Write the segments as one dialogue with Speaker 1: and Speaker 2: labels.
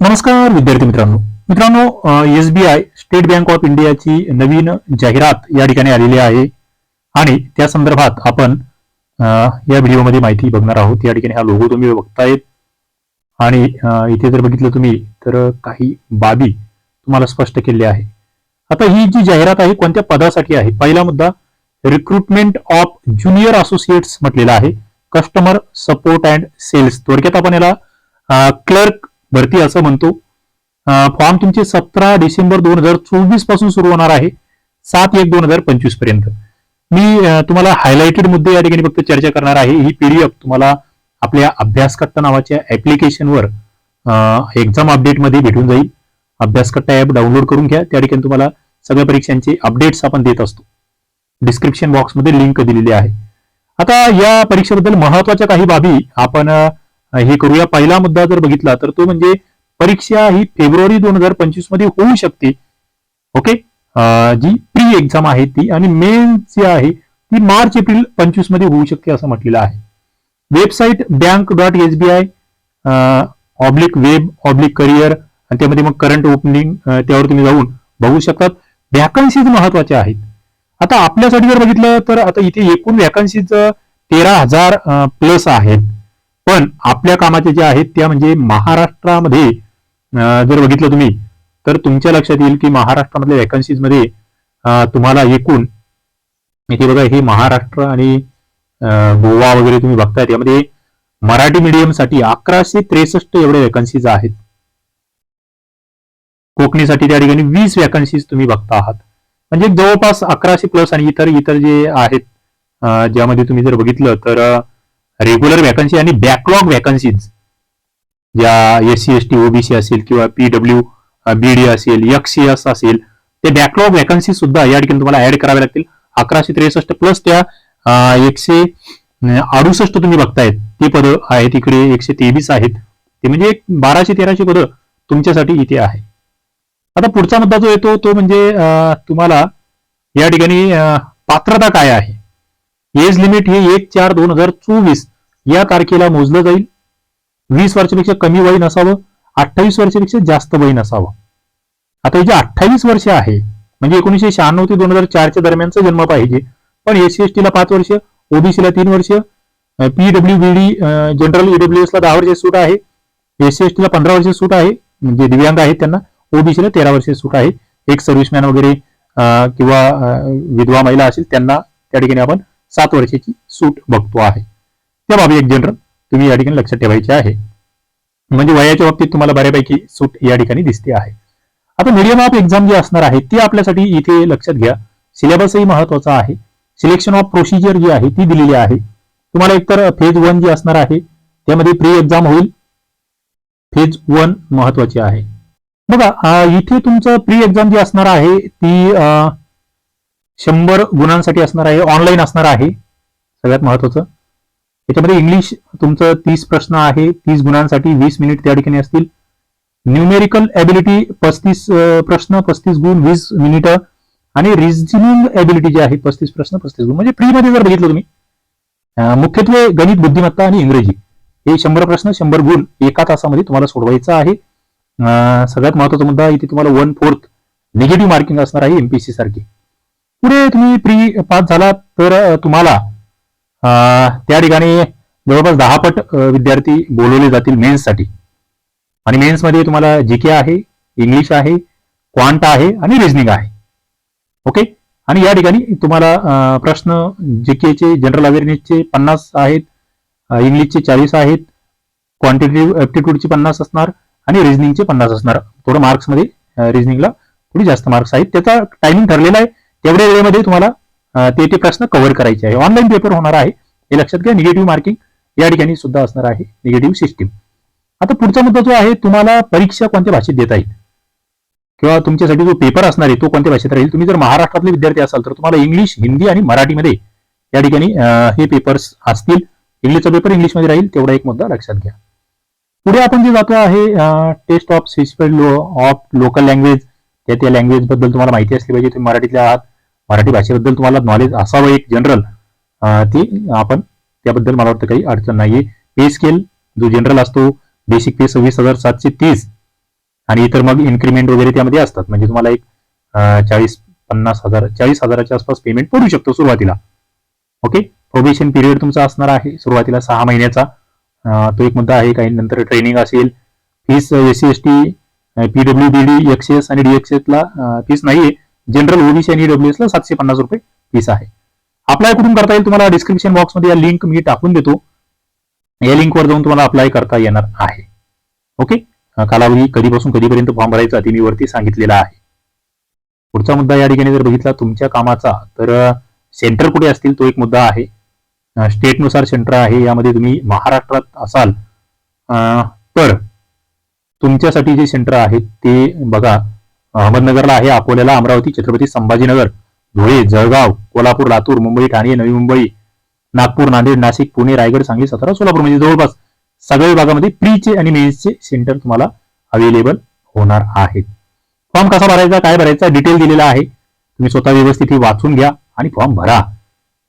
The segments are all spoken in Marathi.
Speaker 1: नमस्कार विद्यार्थी मित्रांनो. मित्रांनो S B I state bank of इंडियाची नवीन जाहिरात या ठिकाणी आलेली आहे. आणि त्या संदर्भात आपण या व्हिडिओमध्ये माहिती बघणार आहोत. या ठिकाणी हा लोगो तुम्ही बघतायत. आणि इथे जर बघितलं तुम्ही तर काही बाबी तुम्हाला स्पष्ट केलेल्या आहे. आता ही जी जाहिरात आहे कोणत्या पदासाठी आहे? पहिला मुद्दा रिक्रुटमेंट ऑफ ज्युनियर असोसिएट्स म्हटलेला आहे. कस्टमर सपोर्ट अँड सेल्स थोडक्यात आपण याला क्लर्क भरती असं म्हणतो. फॉर्म तुमचे सतरा डिसेंबर दोन हजार चोवीसपासून सुरू होणार आहे. सात एक दोन हजार पंचवीसपर्यंत. मी तुम्हाला हायलाइटेड मुद्दे या ठिकाणी फक्त चर्चा करणार आहे. ही पीडीएफ तुम्हाला आपल्या अभ्यासकट्टा नावाच्या ऍप्लिकेशनवर एक्झाम अपडेटमध्ये भेटून जाईल. अभ्यासकट्टा ऍप डाउनलोड करून घ्या. त्या ठिकाणी तुम्हाला सगळ्या परीक्षांचे अपडेट्स आपण देत असतो. डिस्क्रिप्शन बॉक्समध्ये लिंक दिलेली आहे. आता या परीक्षेबद्दल महत्त्वाच्या काही बाबी आपण हे करूया. पहिला मुद्दा जर बघितला तर तो म्हणजे परीक्षा ही फेब्रुवारी दोन हजार पंचवीसमध्ये होऊ शकते. ओके? जी प्री एक्झाम आहे ती आणि मेन जी आहे ती मार्च एप्रिल पंचवीसमध्ये होऊ शकते असं म्हटलेलं आहे. Website bank dot S B I oblique web oblique career आणि त्यामध्ये मग करंट ओपनिंग त्यावर तुम्ही जाऊन बघू शकतात. व्हॅकन्सीज महत्त्वाच्या आहेत. आता आपल्यासाठी जर बघितलं तर आता इथे एकूण व्हॅकन्सीज तेरा हजार प्लस आहेत. आपल्या कामाच्या ज्या आहेत त्या म्हणजे महाराष्ट्रामध्ये जर बघितलं तुम्ही तर तुमच्या लक्षात येईल की महाराष्ट्रामधल्या व्हॅकन्सीजमध्ये तुम्हाला एकूण इथे बघा हे महाराष्ट्र आणि गोवा वगैरे तुम्ही बघताय यामध्ये मराठी मिडियमसाठी अकराशे त्रेसष्ट एवढे व्हॅकन्सीज आहेत. कोकणीसाठी त्या ठिकाणी वीस व्हॅकन्सीज तुम्ही बघता आहात. म्हणजे जवळपास अकराशे प्लस आणि इतर इतर जे आहेत ज्यामध्ये तुम्ही जर बघितलं तर रेग्युलर वॅकन्सी आणि बॅकलॉग वॅकन्सीज ज्या S C S T OBC असेल किंवा पीडब्ल्यू बीडी असेल एक्स एस असेल ते बॅकलॉग व्हॅकन्सी सुद्धा या ठिकाणी तुम्हाला ऍड करावे लागतील. अकराशे त्रेसष्ट प्लस त्या एकशे अडुसष्ट तुम्ही बघतायत. ती पदं आहेत इकडे एकशे तेवीस आहेत. ते म्हणजे एक बाराशे तेराशे पदं तुमच्यासाठी इथे आहे. आता पुढचा मुद्दा जो येतो तो म्हणजे तुम्हाला या ठिकाणी पात्रता काय आहे? एज लिमिट हे एक चार दोन हजार चोवीस या तारखेला मोजलं जाईल. वीस वर्षापेक्षा कमी वय नसावं अठ्ठावीस वर्षापेक्षा जास्त वय नसावं. आता हे जे अठ्ठावीस वर्ष आहे म्हणजे एकोणीशे शहाण्णव ते दोन हजार चारच्या दरम्यानचा जन्म पाहिजे. पण एस सी एस टीला पाच वर्ष ओबीसीला तीन वर्ष पीडब्ल्यू बीडी जनरल ईडब्ल्यू ला दहा वर्ष सूट आहे. एस सी एस टीला पंधरा वर्ष सूट आहे म्हणजे दिव्यांग आहेत त्यांना. ओबीसीला तेरा वर्ष सूट आहे. एक सर्व्हिसमॅन वगैरे किंवा विधवा महिला असेल त्यांना त्या ठिकाणी आपण सात वर्षाची सूट बघतो आहे. त्या बाबी एक जनरल तुम्ही या ठिकाणी लक्षात ठेवायचे आहे. म्हणजे वयाच्या बाबतीत तुम्हाला बऱ्यापैकी सूट या ठिकाणी दिसते आहे. आता मीडियम ऑफ एक्झाम जी असणार आहे ती आपल्यासाठी इथे लक्षात घ्या. सिलेबसही महत्त्वाचा आहे. सिलेक्शन ऑफ प्रोसिजर जी आहे ती दिलेली आहे. तुम्हाला एकतर फेज वन जी असणार आहे त्यामध्ये प्री एक्झाम होईल. फेज वन महत्वाची आहे. बघा इथे तुमचं प्री एक्झाम जी असणार आहे ती शंभर गुणांसाठी असणार आहे ऑनलाईन असणार आहे सगळ्यात महत्वाचं. याच्यामध्ये इंग्लिश तुमचं तीस प्रश्न आहे तीस गुणांसाठी वीस मिनिट त्या ठिकाणी असतील. न्यूमेरिकल ऍबिलिटी पस्तीस प्रश्न पस्तीस गुण वीस मिनिटं आणि रिझनिंग ऍबिलिटी जी आहे पस्तीस प्रश्न पस्तीस गुण. म्हणजे फ्रीमध्ये जर बघितलं तुम्ही मुख्यत्वे गणित बुद्धिमत्ता आणि इंग्रजी. हे शंभर प्रश्न शंभर गुण एका तासामध्ये तुम्हाला सोडवायचं आहे. सगळ्यात महत्त्वाचा मुद्दा इथे तुम्हाला वन फोर्थ निगेटिव्ह मार्किंग असणार आहे एमपीसी सारखी. पुढे तुम्ही प्री पास झालात तर तुम्हाला त्या ठिकाणी जवळपास दहा पट विद्यार्थी बोलवले जातील मेन्ससाठी आणि मेन्समध्ये तुम्हाला जीके आहे इंग्लिश आहे क्वांट आहे आणि रिजनिंग आहे. ओके आणि या ठिकाणी तुम्हाला अं, प्रश्न जीकेचे जनरल अवेअरनेसचे पन्नास आहेत इंग्लिशचे चाळीस आहेत क्वांटिटेटिव्ह ऍप्टिट्यूडचे पन्नास असणार आणि रिजनिंगचे पन्नास असणार. थोडं मार्क्समध्ये रिजनिंगला थोडी जास्त मार्क्स आहेत. त्याचा टायमिंग ठरलेला आहे. तेवढ्या वेळेमध्ये तुम्हाला ते ते प्रश्न कव्हर करायचे आहे. ऑनलाईन पेपर होणार आहे. हे लक्षात घ्या निगेटिव्ह मार्किंग या ठिकाणी सुद्धा असणार आहे. निगेटिव्ह सिस्टीम आता पुढचा मुद्दा जो आहे तुम्हाला परीक्षा कोणत्या भाषेत देता येईल? किंवा तुमच्यासाठी जो पेपर असणार आहे तो कोणत्या भाषेत राहील? तुम्ही जर महाराष्ट्रातले विद्यार्थी असाल तर तुम्हाला इंग्लिश हिंदी आणि मराठीमध्ये या ठिकाणी हे पेपर्स असतील. इंग्लिशचा पेपर इंग्लिशमध्ये राहील तेवढा एक मुद्दा लक्षात घ्या. पुढे आपण जे जातो आहे test of specified of local language त्या त्या लँग्वेजबद्दल तुम्हाला माहिती असली पाहिजे. तुम्ही मराठीतल्या आहात. मराठी भाषेबद्दल तुम्हाला नॉलेज असावं एक जनरल ती आपण त्याबद्दल मला वाटतं काही अडचण नाही पे स्केल जो जनरल असतो बेसिक पे सव्वीस हजार सातशे तीस आणि इतर मग इन्क्रीमेंट वगैरे त्यामध्ये असतात. म्हणजे तुम्हाला एक चाळीस पन्नास हजार चाळीस हजाराच्या आसपास पेमेंट पडू शकतो सुरुवातीला. ओके प्रोबेशन पिरियड तुमचा असणार आहे. सुरुवातीला सहा महिन्याचा. तो एक मुद्दा आहे. काही नंतर ट्रेनिंग असेल. Fees S C S T PW D D XS आणि डीएक्सएस ला फीस नाहीये. जनरल ओबीसी आणि डब्ल्यूएस ला सातशे पन्नास रुपये फीस आहे. अप्लाय कुठून करता येईल तुम्हाला? डिस्क्रिप्शन बॉक्समध्ये या लिंक मी टाकून देतो. या लिंकवर जाऊन तुम्हाला अप्लाय करता येणार आहे. ओके कालावधी कधीपासून कधीपर्यंत फॉर्म भरायचा ते मी वरती सांगितलेला आहे. पुढचा मुद्दा या ठिकाणी जर बघितला तुमच्या कामाचा तर सेंटर कुठे असतील तो एक मुद्दा आहे. स्टेटनुसार सेंटर आहे. यामध्ये तुम्ही महाराष्ट्रात असाल. तर तुमच्यासाठी जे सेंटर आहे ते बघा. अहमदनगरला आहे अकोल्याला अमरावती छत्रपती संभाजीनगर धुळे जळगाव कोल्हापूर लातूर मुंबई ठाणे नवी मुंबई नागपूर नांदेड नाशिक पुणे रायगड सांगली सातारा सोलापूर म्हणजे जवळपास सगळ्या विभागामध्ये प्रीचे आणि मेन्सचे सेंटर तुम्हाला अवेलेबल होणार आहेत. फॉर्म कसा भरायचा काय भरायचा डिटेल दिलेला आहे. तुम्ही स्वतः व्यवस्थित ही वाचून घ्या आणि फॉर्म भरा.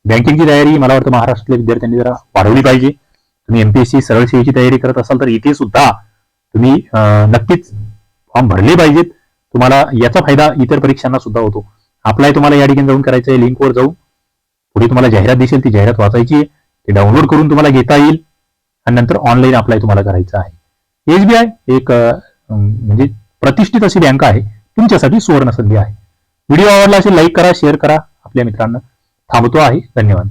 Speaker 1: बँकिंगची तयारी मला वाटतं महाराष्ट्रातल्या विद्यार्थ्यांनी जरा वाढवली पाहिजे. तुम्ही एमपीएससी सरळ सेवेची तयारी करत असाल तर इथे सुद्धा तुम्ही नक्कीच फॉर्म भरले पाहिजेत. तुम्हाला याचा फायदा इतर परीक्षांना सुद्धा होतो. अप्लाय तुम्हाला या ठिकाणी जाऊन करायचं आहे लिंकवर जाऊन. पुढे तुम्हाला जाहिरात दिसेल ती जाहिरात वाचायची आहे. ते डाउनलोड करून तुम्हाला घेता येईल. आणि नंतर ऑनलाईन अप्लाय तुम्हाला करायचं आहे. एसबीआय एक म्हणजे प्रतिष्ठित अशी बँक आहे. तुमच्यासाठी सुवर्ण संधी आहे. व्हिडिओ आवडला असेल लाईक करा शेअर करा. आपल्या मित्रांना थांबतो आहे. धन्यवाद.